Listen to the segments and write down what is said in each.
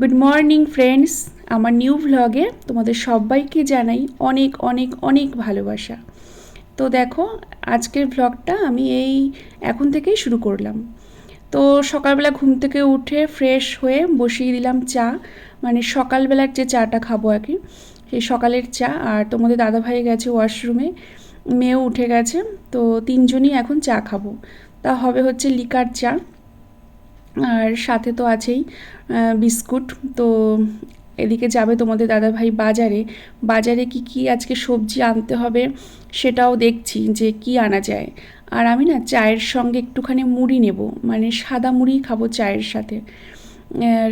Good morning friends আমার new ভ্লগে তোমাদের সবাইকে জানাই অনেক অনেক অনেক ভালোবাসা। তো দেখো, আজকের ভ্লগটা আমি এই এখন থেকেই শুরু করলাম। তো সকালবেলা ঘুম থেকে উঠে ফ্রেশ হয়ে বসিয়ে দিলাম চা। মানে সকালবেলার যে চাটা খাব আর কি, সেই সকালের চা। আর তোমাদের দাদাভাই গেছে ওয়াশরুমে মেয়েও উঠে গেছে। তো তিনজনই এখন চা খাব। তা হবে হচ্ছে লিকার চা। আর সাথে তো আছেই বিস্কুট। তো এদিকে যাবে তোমাদের দাদাভাই বাজারে। বাজারে কি কি আজকে সবজি আনতে হবে সেটাও দেখছি যে কি আনা যায়। আর আমি না চায়ের সঙ্গে একটুখানি মুড়ি নেব মানে সাদা মুড়ি খাব চায়ের সাথে। আর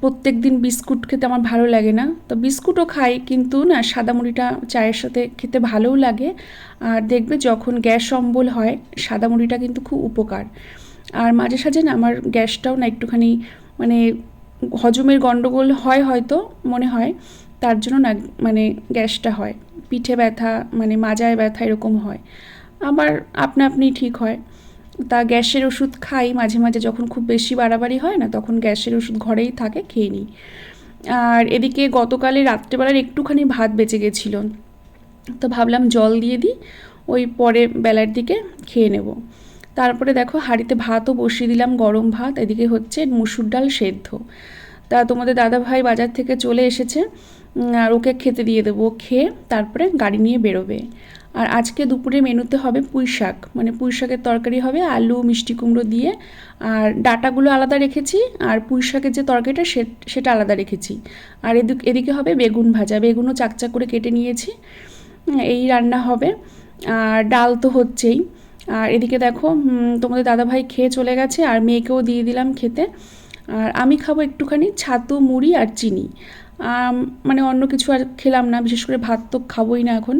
প্রত্যেক দিন বিস্কুট খেতে আমার ভালো লাগে না। তো বিস্কুটও খাই, কিন্তু না সাদা মুড়িটা চায়ের সাথে খেতে ভালোও লাগে। আর দেখবে যখন গ্যাস অম্বল হয়, সাদা মুড়িটা কিন্তু খুব উপকার। আর মাঝে সাঝে না আমার গ্যাসটাও না একটুখানি মানে হজমের গণ্ডগোল হয় হয়তো, মনে হয়। তার জন্য না মানে গ্যাসটা হয়। পিঠে ব্যথা মানে মাজায় ব্যথা এরকম হয়। আবার আপনা আপনি ঠিক হয়। তা গ্যাসের ওষুধ খাই মাঝে মাঝে যখন খুব বেশি বাড়াবাড়ি হয় না তখন গ্যাসের ওষুধ ঘরেই থাকে, খেয়ে নিই। আর এদিকে গতকালে রাত্রেবেলার একটুখানি ভাত বেঁচে গেছিল। তো ভাবলাম জল দিয়ে দিই, ওই পরে বেলার দিকে খেয়ে নেব। তারপরে দেখো হাঁড়িতে ভাতও বসিয়ে দিলাম, গরম ভাত, এদিকে হচ্ছে মুসুর ডাল সেদ্ধ। তা তোমাদের দাদা ভাই বাজার থেকে চলে এসেছে আর ওকে খেতে দিয়ে দেবো। খেয়ে তারপরে গাড়ি নিয়ে বেরোবে। আর আজকে দুপুরে মেনুতে হবে পুঁই শাক মানে পুঁই শাকের তরকারি হবে আলু, মিষ্টি কুমড়ো দিয়ে। আর ডাটাগুলো আলাদা রেখেছি, আর পুঁই শাকের যে তরকারিটা সেটা আলাদা রেখেছি। আর এদিক, এদিকে হবে বেগুন ভাজা, বেগুনও চাকচাক করে কেটে নিয়েছি। এই রান্না হবে। আর ডাল তো হচ্ছেই। আর এদিকে দেখো তোমাদের দাদাভাই খেয়ে চলে গেছে আর মেয়েকেও দিয়ে দিলাম খেতে। আর আমি খাব একটুখানি ছাতু, মুড়ি আর চিনি। মানে অন্য কিছু আর খেলাম না, বিশেষ করে ভাত তো খাবোই না এখন।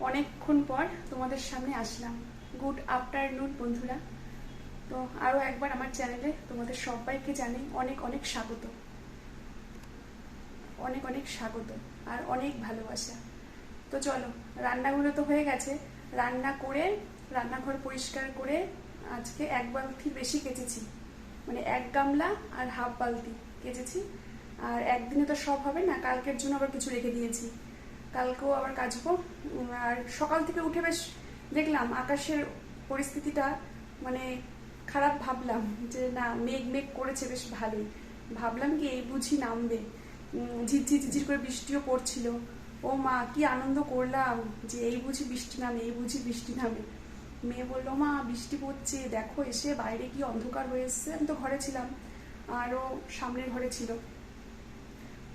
অনেকক্ষণ পর তোমাদের সামনে আসলাম। গুড আফটারনুন বন্ধুরা। তো আরও একবার আমার চ্যানেলে তোমাদের সবাইকে জানাই অনেক অনেক স্বাগত। অনেক অনেক স্বাগত আর অনেক ভালোবাসা। তো চলো, রান্নাগুলো তো হয়ে গেছে। রান্না করে, রান্নাঘর পরিষ্কার করে আজকে এক বালতি বেশি কেচেছি। মানে এক গামলা আর হাফ বালতি কেচেছি। আর একদিনে তো সব হবে না, কালকের জন্য আবার কিছু রেখে দিয়েছি। কালকেও আবার কাচবো উম, আর সকাল থেকে উঠে বেশ দেখলাম আকাশের পরিস্থিতিটা মানে খারাপ ভাবলাম যে না মেঘ মেঘ করেছে বেশ ভালোই। ভাবলাম কি এই বুঝি নামবে। ঝিরঝির ঝিরঝির করে বৃষ্টিও পড়ছিল। ও মা কি আনন্দ করলাম যে এই বুঝি বৃষ্টি নামে এই বুঝি বৃষ্টি নামে। মেয়ে বলল মা বৃষ্টি পড়ছে দেখো এসে বাইরে কি অন্ধকার হয়ে এসছে। আমি তো ঘরে ছিলাম আরও সামনের ঘরে ছিল।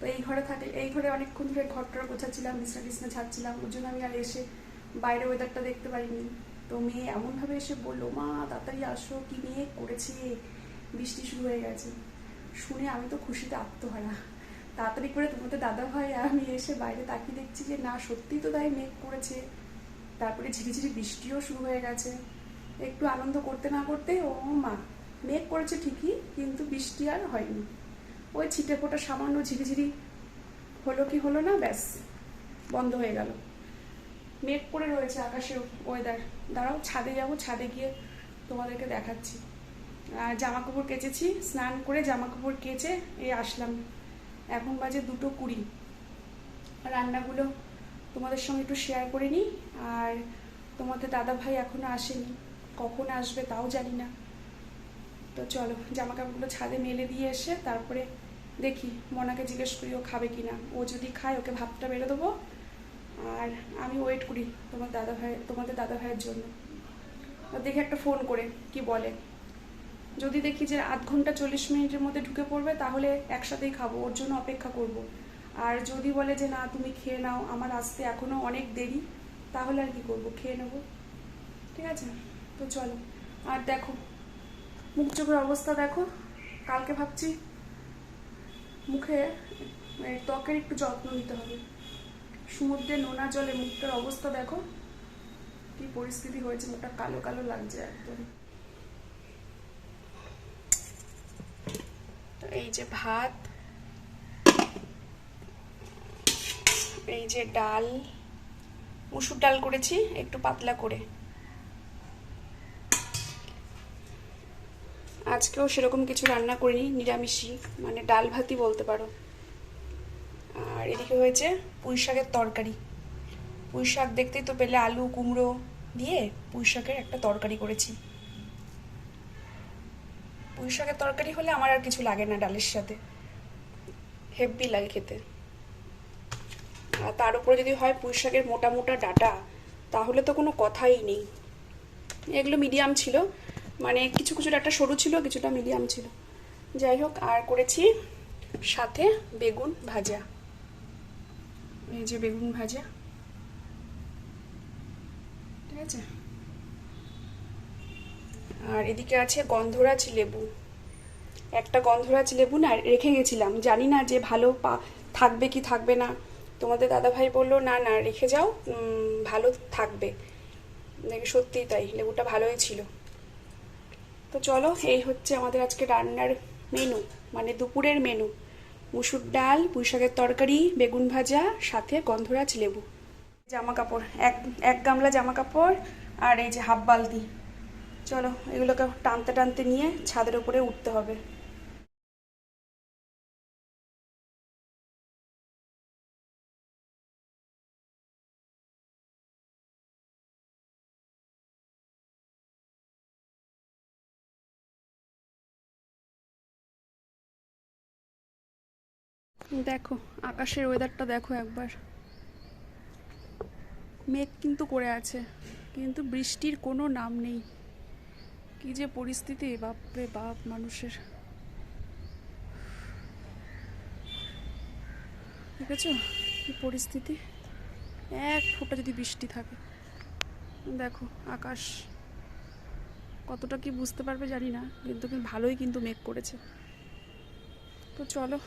তো এই ঘরে থাকে, এই ঘরে অনেকক্ষণ ধরে ঘরটা গোছাচ্ছিলাম, বিছনা টিছনা ছাড়ছিলাম, ওর জন্য আমি আর এসে বাইরে ওয়েদারটা দেখতে পারিনি। তো মেয়ে এমনভাবে এসে বলল, মা, তাড়াতাড়ি আসো, কি মেয়ে করেছে? বৃষ্টি শুরু হয়ে গেছে। শুনে আমি তো খুশিতে আত্মহারা। তাড়াতাড়ি করে তোমাদের দাদা ভাই আমি এসে বাইরে তাকিয়ে দেখছি যে, না, সত্যিই তো তাই মেঘ করেছে। তারপরে ঝিরিঝিরি বৃষ্টিও শুরু হয়ে গেছে। একটু আনন্দ করতে না করতে, ও মা, মেঘ করেছে ঠিকই, কিন্তু বৃষ্টি আর হয়নি। ওই ছিটে ফোটা সামান্য ঝিরিঝিরি হলো কি হলো না, ব্যাস, বন্ধ হয়ে গেল। মেঘ করে রয়েছে আকাশে ওয়েদার দাঁড়াও, ছাদে যাব, ছাদে গিয়ে তোমাদেরকে দেখাচ্ছি। আর জামা কাপড় কেচেছি, স্নান করে জামা কাপড় কেচে এই আসলাম। এখন বাজে দুটো কুড়ি। রান্নাগুলো তোমাদের সঙ্গে একটু শেয়ার করে নিই। আর তোমাদের দাদা ভাই এখনও আসেনি। কখন আসবে তাও জানি না। তো চলো জামা কাপড়গুলো ছাদে মেলে দিয়ে এসে তারপরে দেখি, মনাকে জিজ্ঞেস করি, ও খাবে কি না? ও যদি খায়, ওকে ভাতটা বেড়ে দেবো। আর আমি ওয়েট করি তোমার দাদা ভাই, তোমাদের দাদা ভাইয়ের জন্য। দেখি একটা ফোন করে, কি বলে। যদি দেখি যে আধ ঘণ্টা চল্লিশ মিনিটের মধ্যে ঢুকে পড়বে, তাহলে একসাথেই খাব, ওর জন্য অপেক্ষা করব। আর যদি বলে যে, না, তুমি খেয়ে নাও, আমার আসতে এখনও অনেক দেরি, তাহলে আর কি করব? খেয়ে নেব। ঠিক আছে? তো চলো। আর দেখো, মুখ চোখের অবস্থা দেখো। কালকে ভাবছি মুখে মানে ত্বকের একটু যত্ন নিতে হবে। সমুদ্রে নোনা জলে মুখটার অবস্থা দেখো, কি পরিস্থিতি হয়েছে, মুখটা কালো কালো লাগছে একদম। এই যে ভাত, এই যে ডাল, মুসুর ডাল করেছি, একটু পাতলা করে। আজকেও সেরকম কিছু রান্না করিনি, নিরামিষই মানে ডাল ভাতই বলতে পারো। আর এদিকে হয়েছে পুঁই শাকের তরকারি। পুঁই শাক দেখতেই তো পেলে আলু, কুমড়ো দিয়ে পুঁই শাকের একটা তরকারি করেছি। পুঁই শাকের তরকারি হলে আমার আর কিছু লাগে না ডালের সাথে। হেভি লাগে খেতে। আর তার উপরে যদি হয় পুঁই শাকের মোটা মোটা ডাটা, তাহলে তো কোনো কথাই নেই। এগুলো মিডিয়াম ছিল মানে কিছু কিছুটা একটা সরু ছিল, কিছুটা মিডিয়াম ছিল। যাই হোক, আর করেছি সাথে বেগুন ভাজা। এই যে বেগুন ভাজা। ঠিক আছে? আর এদিকে আছে গন্ধরাজ লেবু। একটা গন্ধরাজ লেবু না রেখে গেছিলাম। জানি না যে ভালো পা, থাকবে কি থাকবে না। তোমাদের দাদাভাই বলল, না না, রেখে যাও। ভালো থাকবে। দেখি সত্যিই তাই, লেবুটা ভালোই ছিল। তো চলো, এই হচ্ছে আমাদের আজকে রান্নার মেনু মানে দুপুরের মেনু মুসুর ডাল পুঁই শাকের তরকারি, বেগুন ভাজা, সাথে গন্ধরাজ লেবু। জামা কাপড় এক এক গামলা জামা কাপড় আর এই যে হাফ বালতি। চলো, এগুলোকে টানতে টানতে নিয়ে ছাদের উপরে উঠতে হবে। দেখো, আকাশের ওয়েদারটা দেখো একবার। মেঘ কিন্তু করে আছে, কিন্তু বৃষ্টির কোনো নাম নেই। কি যে পরিস্থিতি বাপরে বাপ, মানুষের। দেখেছ কি পরিস্থিতি? এক ফোঁটা যদি বৃষ্টি থাকে। দেখো, আকাশ কতটা কি বুঝতে পারবে জানি না, কিন্তু ভালোই কিন্তু মেঘ করেছে। তো চলো